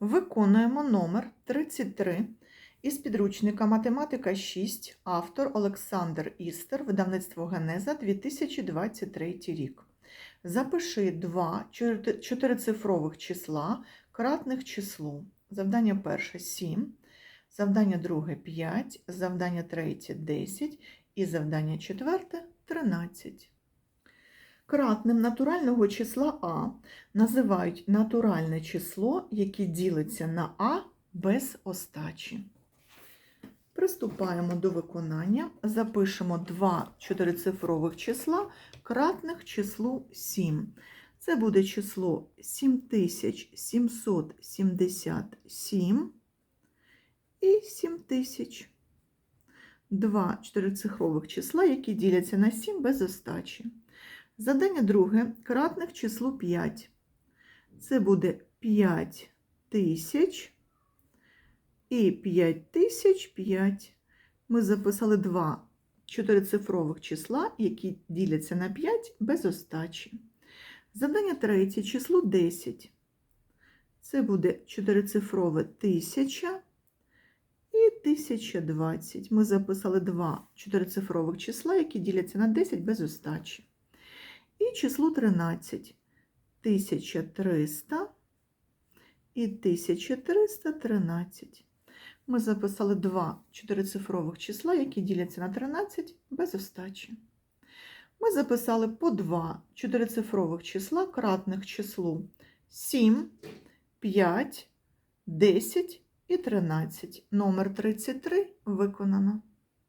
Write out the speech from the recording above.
Виконуємо номер 33 із підручника Математика 6, автор Олександр Істер, видавництво Генеза 2023 рік. Запиши два чотирицифрових числа кратних числу. Завдання перше 7, завдання друге 5, завдання третє 10 і завдання четверте 13. Кратним натурального числа А називають натуральне число, яке ділиться на А без остачі. Приступаємо до виконання. Запишемо два чотирицифрових числа, кратних числу 7. Це буде число 7777 і 7000. Два чотирицифрових числа, які діляться на 7 без остачі. Задання друге кратних числу 5. Це буде 5 тисяч і 5 тисяч 5. Ми записали два чотирицифрових числа, які діляться на 5 без остачі. Задання третє число 10. Це буде чотирицифрове 1000 і 1020. Ми записали два чотирицифрових числа, які діляться на 10 без остачі. І число 13. 1300 і 1313. Ми записали два чотирицифрових числа, які діляться на 13 без остачі. Ми записали по два чотирицифрових числа кратних числу 7, 5, 10 і 13. Номер 33 виконано.